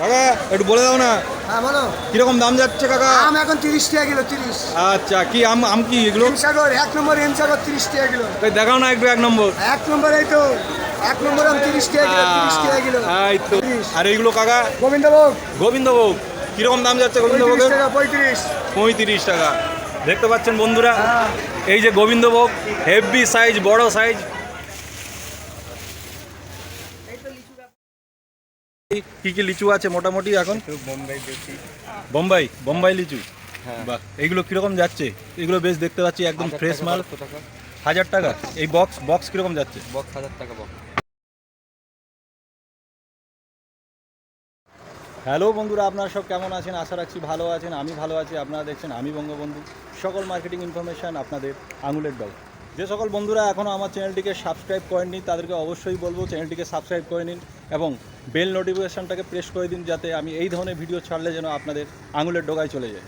কাকা একটু বলে দাও না। হ্যাঁ বলো। কীরকম দাম যাচ্ছে কাকা? আম এখন তিরিশ টাকা কিলো তিরিশ। আচ্ছা কি আম আম কি এগুলো? হিমসাগর এক নম্বর হিমসাগর তিরিশ টাকা কিলো। কই দেখাও না একটু এক নম্বর। এক নম্বর এই তো এক নম্বর আম তিরিশ টাকা কিলো তিরিশ টাকা কিলো। এই তো। আর এইগুলো কাকা? গোবিন্দভোগ। গোবিন্দভোগ। কীরকম দাম যাচ্ছে পঁয়ত্রিশ গোবিন্দভোগের টাকা পঁয়ত্রিশ। পঁয়ত্রিশ টাকা। দেখতে পাচ্ছেন বন্ধুরা? হ্যাঁ। এই যে গোবিন্দভোগ হেভি সাইজ বড় সাইজ কি কি লিচু আছে মোটামুটি এখন? বোম্বাই বেশি বোম্বাই বোম্বাই লিচু? হ্যাঁ। বাহ এইগুলো কীরকম যাচ্ছে? এগুলো বেশ দেখতে পাচ্ছি একদম ফ্রেশ মাল। হাজার টাকা? এই বক্স বক্স কীরকম যাচ্ছে? বক্স হাজার টাকা বক্স হ্যালো বন্ধুরা আপনারা সব কেমন আছেন? আশা রাখছি ভালো আছেন। আমি ভালো আছি আপনারা দেখছেন আমি বঙ্গবন্ধু। সকল মার্কেটিং ইনফরমেশান আপনাদের আঙুলের ডগ যে সকল বন্ধুরা এখনও আমার চ্যানেলটিকে সাবস্ক্রাইব করেননি, তাদেরকে অবশ্যই বলব চ্যানেলটিকে সাবস্ক্রাইব করে নিন এবং বেল নোটিফিকেশানটাকে প্রেস করে দিন যাতে আমি এই ধরনের ভিডিও ছাড়লে যেন আপনাদের আঙুলের ডগায় চলে যায়।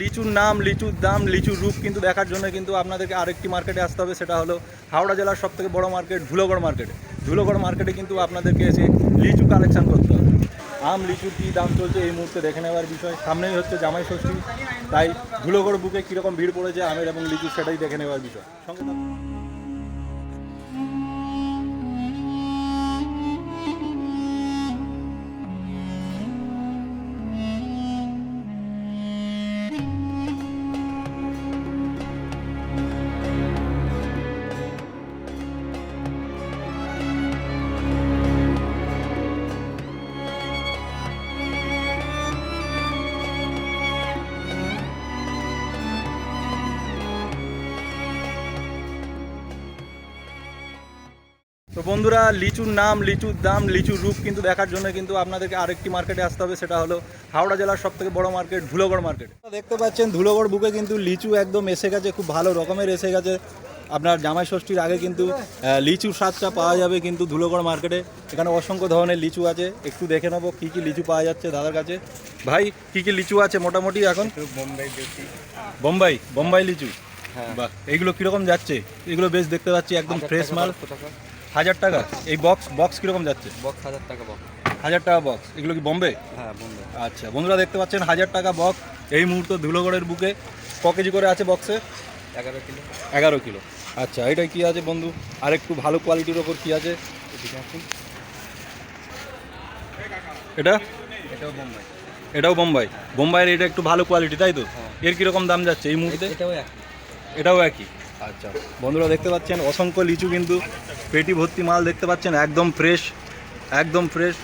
লিচুর নাম, লিচুর দাম, লিচুর রূপ কিন্তু দেখার জন্য কিন্তু আপনাদেরকে আরেকটি মার্কেটে আসতে হবে, সেটা হলো হাওড়া জেলার সব থেকে বড় মার্কেট ধুলোগড় মার্কেটে ধুলোগড় মার্কেটে কিন্তু আপনাদেরকে এসে লিচু কালেকশন করতে হবে। আম, লিচুর কী দাম চলছে এই মুহূর্তে দেখে নেওয়ার বিষয়। সামনেই হচ্ছে জামাই ষষ্ঠী, তাই ধুলোগড় বুকে কীরকম ভিড় পড়েছে আমের এবং লিচু সেটাই দেখে নেওয়ার বিষয়। সঙ্গে তো বন্ধুরা লিচুর নাম লিচুর দাম লিচুর রূপ কিন্তু দেখার জন্য কিন্তু আপনাদেরকে আরেকটি মার্কেটে আসতে হবে সেটা হলো হাওড়া জেলার সব থেকে বড় মার্কেট ধুলোগড় মার্কেট দেখতে পাচ্ছেন ধুলোগড় বুকে কিন্তু লিচু একদম এসে গেছে খুব ভালো রকমের এসে গেছে। আপনার জামাই ষষ্ঠীর আগে কিন্তু লিচুর স্বাদটা পাওয়া যাবে কিন্তু ধুলোগড় মার্কেটে এখানে অসংখ্য ধরনের লিচু আছে একটু দেখে নেব কী কী লিচু পাওয়া যাচ্ছে দাদার কাছে। ভাই কী কী লিচু আছে মোটামুটি এখন? বোম্বাই বোম্বাই বোম্বাই লিচু? হ্যাঁ। বাহ এইগুলো কীরকম যাচ্ছে? এগুলো বেশ দেখতে পাচ্ছি একদম ফ্রেশ মাল। হাজার টাকা? এই বক্স বক্স কীরকম যাচ্ছে? বক্স হাজার টাকা বক্স হাজার টাকা বক্স এগুলো কি বোম্বে হ্যাঁ বোম্বাই আচ্ছা বন্ধুরা দেখতে পাচ্ছেন হাজার টাকা বক্স এই মুহূর্তে ধুলোগড়ের বুকে ক কেজি করে আছে বক্সে এগারো কিলো। এগারো কিলো। আচ্ছা এটা কি আছে বন্ধু? আর একটু ভালো কোয়ালিটির ওপর কি আছে? এটা? এটাও বোম্বাই এটাও বোম্বাই বোম্বাইয়ের এটা একটু ভালো কোয়ালিটি তাই তো? হ্যাঁ। এর কীরকম দাম যাচ্ছে এই মুহূর্তে? এটাও এক এটাও একই। আচ্ছা বন্ধুরা দেখতে পাচ্ছেন অসংখ্য লিচু কিন্তু পেটি ভর্তি মাল দেখতে পাচ্ছেন একদম ফ্রেশ একদম ফ্রেশ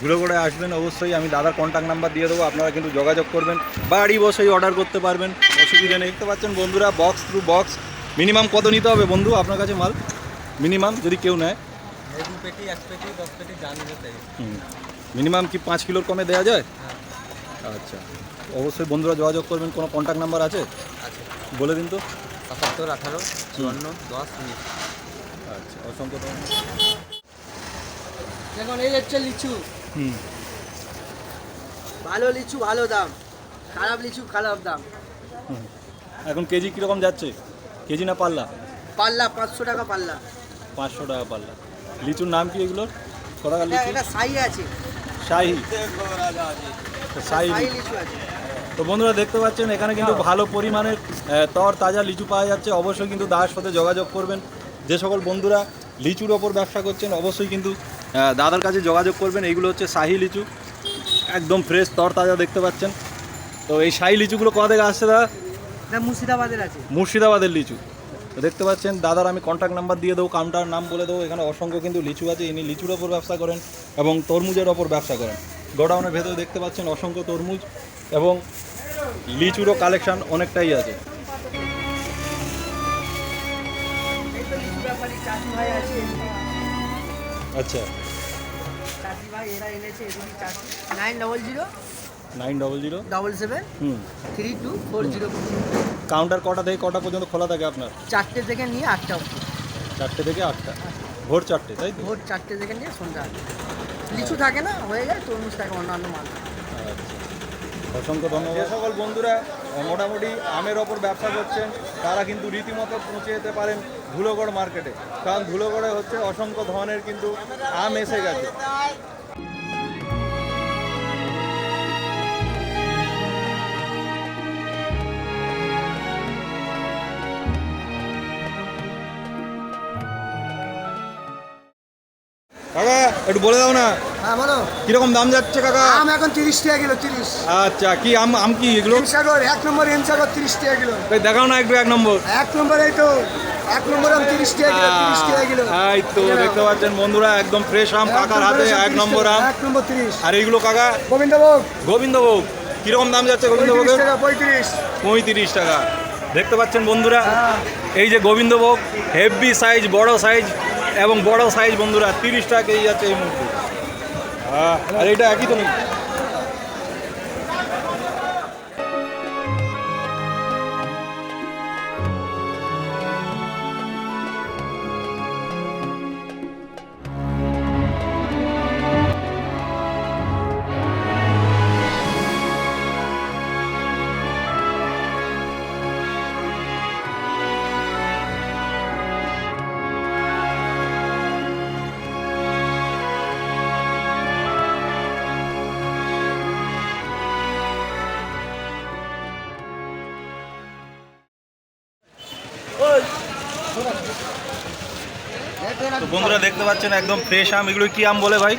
ঘুরে ঘুরে আসবেন অবশ্যই আমি দাদার কন্ট্যাক্ট নাম্বার দিয়ে দেবো আপনারা কিন্তু যোগাযোগ করবেন বাড়ি বসেই অর্ডার করতে পারবেন অসুবিধা নেই। দেখতে পাচ্ছেন বন্ধুরা বক্স থ্রু বক্স মিনিমাম কত নিতে হবে বন্ধু আপনার কাছে মাল? মিনিমাম যদি কেউ নেয়। মিনিমাম কি পাঁচ কিলোর কমে দেওয়া যায়? হ্যাঁ। আচ্ছা অবশ্যই বন্ধুরা যোগাযোগ করবেন কোনো কন্ট্যাক্ট নাম্বার আছে? বলে দিন তো। সাতাত্তর আঠারো চুয়ান্ন দশ অসংখ্য দেখুন এই হচ্ছে লিচু। হুম। ভালো লিচু ভালো দাম। খারাপ লিচু খারাপ দাম। এখন কেজি কীরকম যাচ্ছে? কেজি না পাল্লা? পাল্লা পাঁচশো টাকা পাল্লা। পাঁচশো টাকা পাল্লা। লিচুর নাম কি এগুলোর? কটা লিচু? এটা সাই আছে। শাহি। শাহি সাই লিচু। আছে। তো বন্ধুরা দেখতে পাচ্ছেন এখানে কিন্তু ভালো পরিমাণের তর তাজা লিচু পাওয়া যাচ্ছে। অবশ্যই কিন্তু দাদার সাথে যোগাযোগ করবেন। যে সকল বন্ধুরা লিচুর ওপর ব্যবসা করছেন অবশ্যই কিন্তু দাদার কাছে যোগাযোগ করবেন। এইগুলো হচ্ছে শাহি লিচু। একদম ফ্রেশ তর তাজা দেখতে পাচ্ছেন। তো এই শাহি লিচুগুলো কোথা থেকে আসছে দাদা? মুর্শিদাবাদের আছে। মুর্শিদাবাদের লিচু। তো দেখতে পাচ্ছেন দাদার আমি কন্ট্যাক্ট নাম্বার দিয়ে দেবো কাউন্টার নাম বলে দেবো। এখানে অসংখ্য কিন্তু লিচু আছে। ইনি লিচুর ওপর ব্যবসা করেন এবং তরমুজের ওপর ব্যবসা করেন। গোডাউনের ভেতরে দেখতে পাচ্ছেন অসংখ্য তরমুজ এবং লিচুরও কালেকশান অনেকটাই আছে। চাষি ভাই আছে। আচ্ছা। চাষি ভাই এরা এনেছে চাষি nine double zero nine double zero double seven hmm. Three two four zero counter কটা থেকে কটা পর্যন্ত খোলা থাকে আপনার? চারটে থেকে নিয়ে আটটা অবধি। চারটে থেকে আটটা। ভোর চারটে তাই তো? ভোর চারটে থেকে নিয়ে সন্ধ্যা আটটা। লিচু থাকে না? হয়ে যায় তরমুজ থাকে অন্যান্য মাল। আচ্ছা। অসংখ্য ধন্যবাদ। সকল বন্ধুরা মোটামুটি আমের ওপর ব্যবসা করছেন, তারা কিন্তু রীতিমতো পৌঁছে যেতে পারেন ধুলোগড় মার্কেটে। কারণ ধুলোগড়ে হচ্ছে অসংখ্য ধরনের কিন্তু আম এসে গেছে। কাকা একটু বলে দাও না। হ্যাঁ বলো। কীরকম দাম যাচ্ছে কাকা? আম এখন তিরিশ টাকা কিলো তিরিশ। আচ্ছা কি আম আম কি এগুলো? হিমসাগর এক নম্বর হিমসাগর তিরিশ টাকা কিলো। দেখাও না একটু এক নম্বর। এক নম্বর এই তো এক নম্বর আম তিরিশ টাকা কিলো তিরিশ টাকা কিলো। এই তো দেখতে পাচ্ছেন বন্ধুরা একদম ফ্রেশ আম কাকার হাতে এক নম্বর আম। এক নম্বর তিরিশ। আর এইগুলো কাকা? গোবিন্দভোগ। গোবিন্দভোগ। কীরকম দাম যাচ্ছে গোবিন্দভোগের? পঁয়ত্রিশ পঁয়ত্রিশ। টাকা। দেখতে পাচ্ছেন বন্ধুরা হ্যাঁ। এই যে গোবিন্দভোগ হেভি সাইজ বড় সাইজ এবং বড় সাইজ বন্ধুরা তিরিশ টাকা কেজি যাচ্ছে এই আহ, আর এটা একই তো নেই তো বন্ধুরা দেখতে পাচ্ছেন একদম ফ্রেশ আম। এগুলো কি আম বলে ভাই?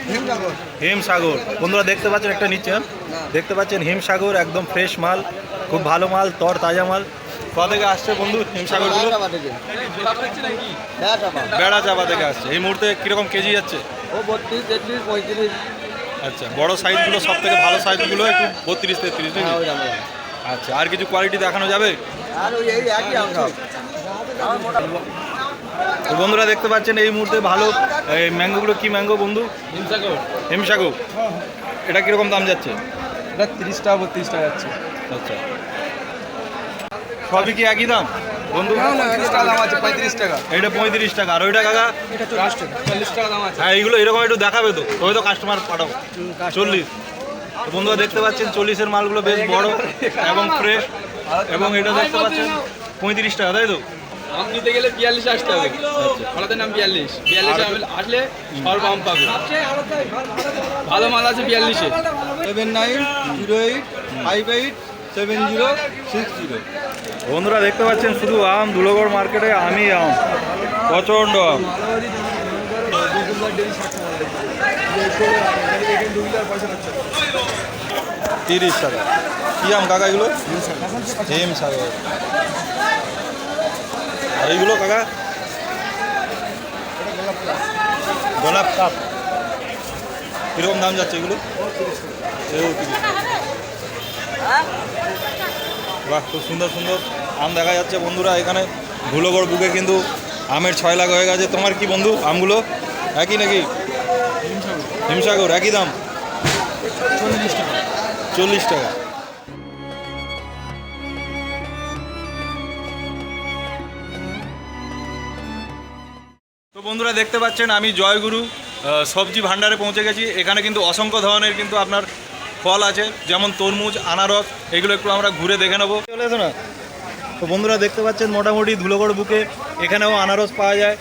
হিমসাগর বন্ধুরা দেখতে পাচ্ছেন একটা নিচে দেখতে পাচ্ছেন হিমসাগর একদম ফ্রেশ মাল। খুব ভালো মাল তর তাজা মাল। কোথা থেকে আসছে বন্ধু হিমসাগরগুলো বেড়া চাপা থেকে। আসছে। এই মুহূর্তে কীরকম কেজি যাচ্ছে? ও বত্রিশ তেত্রিশ পঁয়ত্রিশ। আচ্ছা বড় সাইজগুলো সব থেকে ভালো সাইজগুলো একটু বত্রিশ তেত্রিশ আচ্ছা আর কিছু কোয়ালিটি দেখানো যাবে? আর ওই একই আম সব। তো বন্ধুরা দেখতে পাচ্ছেন এই মুহূর্তে ভালো এই ম্যাঙ্গোগুলো কি ম্যাঙ্গো বন্ধু? হিমসাগর। এটা কীরকম দাম যাচ্ছে? এটা তিরিশ টাকা বত্রিশ টাকা যাচ্ছে। আচ্ছা। সবই কি একই দাম? বন্ধু? পঁয়ত্রিশ টাকা। এটা পঁয়ত্রিশ টাকা। আর ওইটা কাকা? চল্লিশ টাকা। দাম আছে। হ্যাঁ এইগুলো এরকম একটু দেখাবে তো। তবে তো কাস্টমার পাঠাবো চল্লিশ। বন্ধুরা দেখতে পাচ্ছেন চল্লিশের মালগুলো বেশ বড় এবং ফ্রেশ এবং এটা দেখতে পাচ্ছেন পঁয়ত্রিশ টাকা তাই তো? আম নিতে গেলে বিয়াল্লিশ আসতে হবে। আমাদের নাম বিয়াল্লিশ। বিয়াল্লিশে আসলে সর্ব আম পাবে। ভালো মাল আছে বিয়াল্লিশে। Seven nine zero eight five eight seven zero six zero. বন্ধুরা দেখতে পাচ্ছেন শুধু আম ধুলোগড় মার্কেটে আমি আম। প্রচণ্ড আম। তিরিশ টাকা। কি আম কাকা এগুলো? হিম সাগর আর এইগুলো কাকা? গোলাপ কাপ। কীরকম দাম যাচ্ছে এগুলো? এও তিরিশ। বাহ খুব সুন্দর সুন্দর আম দেখা যাচ্ছে বন্ধুরা এখানে। ধুলোগড় বুকে কিন্তু আমের ছয় লাখ হয়ে গেছে। তোমার কি বন্ধু আমগুলো? একই নাকি? হিমসাগর একই দাম? চল্লিশ টাকা। চল্লিশ টাকা। দেখতে পাচ্ছেন, আমি জয়গুরু সবজি ভাণ্ডারে পৌঁছে গেছি। এখানে কিন্তু অসংখ্য ধরনের কিন্তু আপনার ফল আছে, যেমন তরমুজ, আনারস, এগুলো একটু আমরা ঘুরে দেখে নেব। চলে এসো না। তো বন্ধুরা দেখতে পাচ্ছেন, মোটামুটি ধুলোগড় বুকে এখানেও আনারস পাওয়া যায়।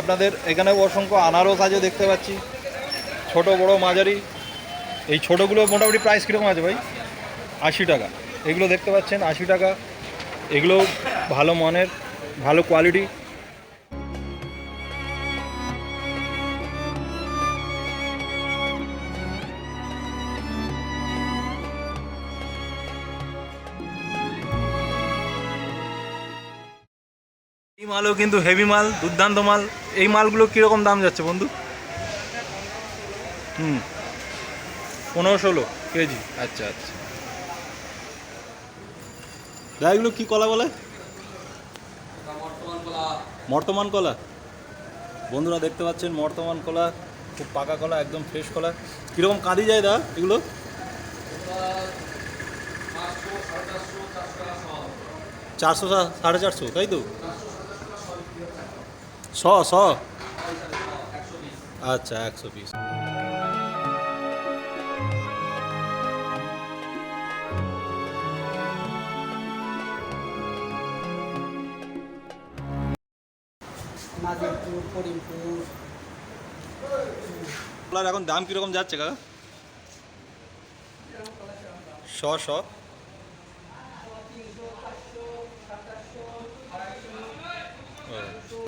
আপনাদের এখানেও অসংখ্য আনারস আছে দেখতে পাচ্ছি। ছোট, বড় মাঝারি। এই ছোটোগুলো মোটামুটি প্রাইস কীরকম আছে ভাই? আশি টাকা। এগুলো দেখতে পাচ্ছেন, আশি টাকা। এগুলো ভালো মানের, ভালো কোয়ালিটি মালও কিন্তু হেভি মাল দুর্দান্ত মাল। এই মালগুলো কীরকম দাম যাচ্ছে বন্ধু? হুম। পনেরো ষোলো কেজি। আচ্ছা আচ্ছা। এগুলো কী কলা বলে? মর্তমান কলা। বন্ধুরা দেখতে পাচ্ছেন মর্তমান কলা খুব পাকা কলা একদম ফ্রেশ কলা। কীরকম কাঁদি যায় দা এগুলো? চারশো সাড়ে চারশো তাই তো? শ শ। আচ্ছা একশো পিস। মাদিরপুর এখন দাম কীরকম যাচ্ছে কাকা? শ শ।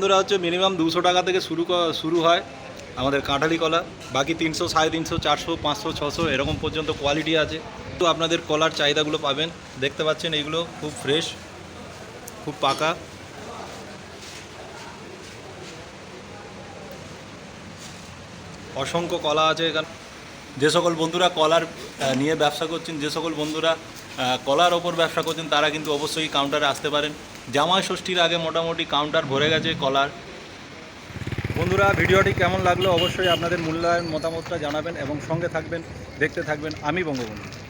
বন্ধুরা হচ্ছে মিনিমাম দুশো টাকা থেকে শুরু শুরু হয় আমাদের কাঁঠালি কলা। বাকি তিনশো, সাড়ে তিনশো, চারশো, পাঁচশো, ছশো, এরকম পর্যন্ত কোয়ালিটি আছে। তো আপনাদের কলার চাহিদাগুলো পাবেন। দেখতে পাচ্ছেন এইগুলো খুব ফ্রেশ খুব পাকা। অসংখ্য কলা আছে এখানে। যে সকল বন্ধুরা কলার নিয়ে ব্যবসা করছেন, যে সকল বন্ধুরা কলার ওপর ব্যবসা করছেন, তারা কিন্তু অবশ্যই কাউন্টারে আসতে পারেন। জামাই ষষ্ঠীর আগে মোটামুটি কাউন্টার ভরে গেছে কলার। বন্ধুরা, ভিডিওটি কেমন লাগল অবশ্যই আপনাদের মূল্যায়ন মতামতটা জানাবেন এবং সঙ্গে থাকবেন, দেখতে থাকবেন আমি বঙ্গবন্ধু।